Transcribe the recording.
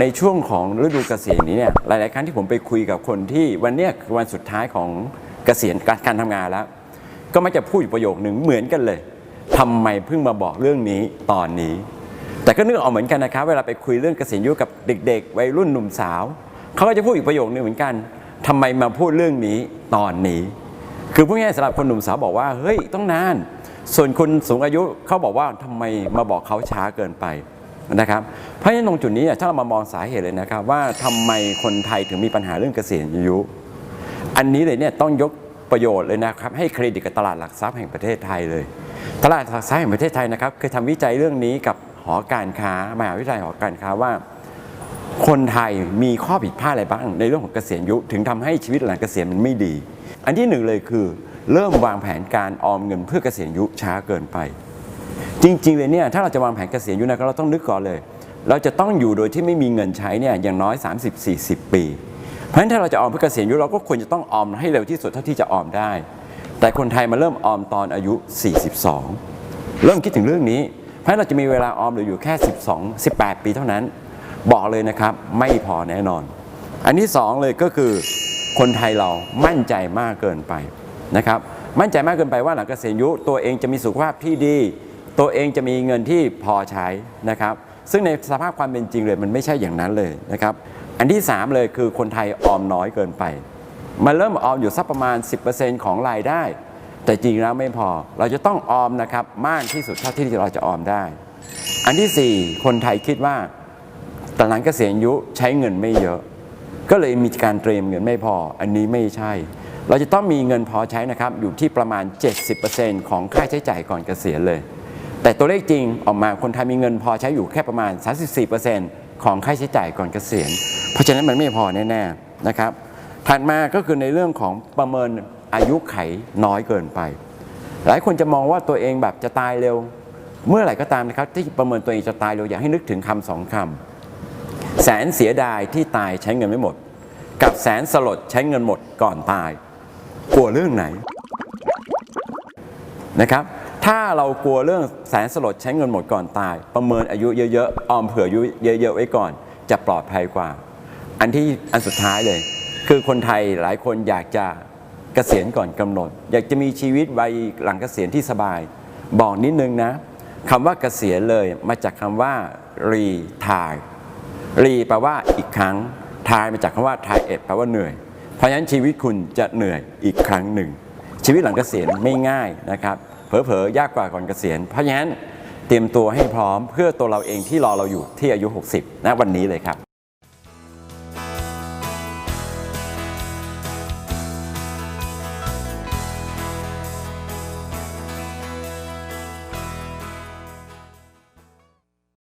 ในช่วงของฤดูเกษียณนี้เนี่ยหลาย ๆ ครั้งที่ผมไปคุยกับคนที่วันเนี้ยคือวันสุดท้ายของเกษียณการการทำงานแล้ว ก็มักจะพูดอยู่ประโยคหนึ่งเหมือนกันเลยทำไมเพิ่งมาบอกเรื่องนี้ตอนนี้ แต่ก็นึกออกเหมือนกันนะครับ เวลาไปคุยเรื่องเกษียณอายุกับเด็ก ๆ วัยรุ่นหนุ่มสาวเขาก็จะพูดอีกประโยคนึงเหมือนกันทำไมมาพูดเรื่องนี้ตอนนี้ คือพูดง่ายๆสำหรับคนหนุ่มสาวบอกว่าเฮ้ยต้องนาน ส่วนคนสูงอายุเขาบอกว่าทำไมมาบอกเขาช้าเกินไป นะครับเพราะฉะนั้นตรงจุดนี้เนี่ยถ้าเรามามองสาเหตุเลยนะครับ ว่าทำไมคนไทยถึงมีปัญหาเรื่องเกษียณอายุ อันนี้เลยเนี่ยต้องยกประโยชน์เลยนะครับ ให้เครดิตกับตลาดหลักทรัพย์แห่งประเทศไทยเลย ตลาดหลักทรัพย์แห่งประเทศไทยนะครับเคยทำวิจัยเรื่องนี้กับหอการค้ามหาวิทยาลัยหอการค้าว่า คนไทยมีข้อผิดพลาดอะไรบ้างในเรื่องของเกษียณอายุถึงทำให้ชีวิตหลังเกษียณมันไม่ดี อันที่หนึ่งเลยคือ เริ่มวางแผนการออมเงินเพื่อเกษียณอายุช้าเกินไป จริงๆเลยเนี่ยถ้าเราจะวางแผนเกษียณอายุนะครับเราต้องนึกก่อนเลย เราจะต้องอยู่โดยที่ไม่มีเงินใช้เนี่ยอย่างน้อย 30-40 ปี เพราะฉะนั้นถ้าเราจะออมเพื่อเกษียณอายุเราก็ควรจะต้องออมให้เร็วที่สุดเท่าที่จะออมได้ แต่คนไทยมาเริ่มออมตอนอายุ 42 เริ่มคิดถึงเรื่องนี้ เพราะฉะนั้นเราจะมีเวลาออมเหลืออยู่แค่ 12 18 ปีเท่านั้น บอกเลยนะครับไม่พอแน่นอน อันที่สองเลยก็คือคนไทยเรามั่นใจมากเกินไปนะครับมั่นใจมากเกินไปว่าหลังเกษียณอายุตัวเองจะมีสุขภาพที่ดี ตัวเองจะมีเงินที่พอใช้นะครับ ซึ่งในสภาพความเป็นจริงเลยมันไม่ใช่อย่างนั้นเลยนะครับ อันที่สามเลยคือคนไทยออมน้อยเกินไป มันเริ่มออมอยู่สักประมาณ 10%ของรายได้ แต่จริงแล้วไม่พอ เราจะต้องออมนะครับมากที่สุดเท่าที่เราจะออมได้ อันที่สี่คนไทยคิดว่าแต่หลังเกษียณอายุใช้เงินไม่เยอะ ก็เลยมีการเตรียมเงินไม่พอ อันนี้ไม่ใช่ เราจะต้องมีเงินพอใช้นะครับอยู่ที่ประมาณ 70%ของค่าใช้จ่ายก่อนเกษียณเลย แต่ตัวเลขจริงออกมาคนไทยมีเงินพอใช้อยู่แค่ประมาณ 34%ของค่าใช้จ่ายก่อนเกษียณ เพราะฉะนั้นมันไม่พอแน่ๆนะครับถัดมาก็คือในเรื่องของประเมินอายุไขน้อยเกินไป หลายคนจะมองว่าตัวเองแบบจะตายเร็ว เมื่อไหร่ก็ตามนะครับที่ประเมินตัวเองจะตายเร็วอยากให้นึกถึงคำสองคำแสนเสียดายที่ตายใช้เงินไม่หมด กับแสนสลดใช้เงินหมดก่อนตายกลัวเรื่องไหนนะครับ ถ้าเรากลัวเรื่องแสนสลดใช้เงินหมดก่อนตาย ประเมินอายุเยอะๆออมเผื่ออายุเยอะๆไว้ก่อน จะปลอดภัยกว่า อันที่อันสุดท้ายเลย คือคนไทยหลายคนอยากจะเกษียณก่อนกำหนด อยากจะมีชีวิตวัยหลังเกษียณที่สบาย บอกนิดนึงนะคำว่าเกษียณเลยมาจากคำว่า retire รีแปลว่าอีกครั้งทายมาจากคำว่าทายเอ็ดแปลว่าเหนื่อย เพราะฉะนั้นชีวิตคุณจะเหนื่อยอีกครั้งหนึ่ง ชีวิตหลังเกษียณไม่ง่ายนะครับ เผลอๆยากกว่าก่อนเกษียณ เพราะฉะนั้นเตรียมตัวให้พร้อมเพื่อตัวเราเองที่รอเราอยู่ที่อายุ 60ณวันนี้เลยครับ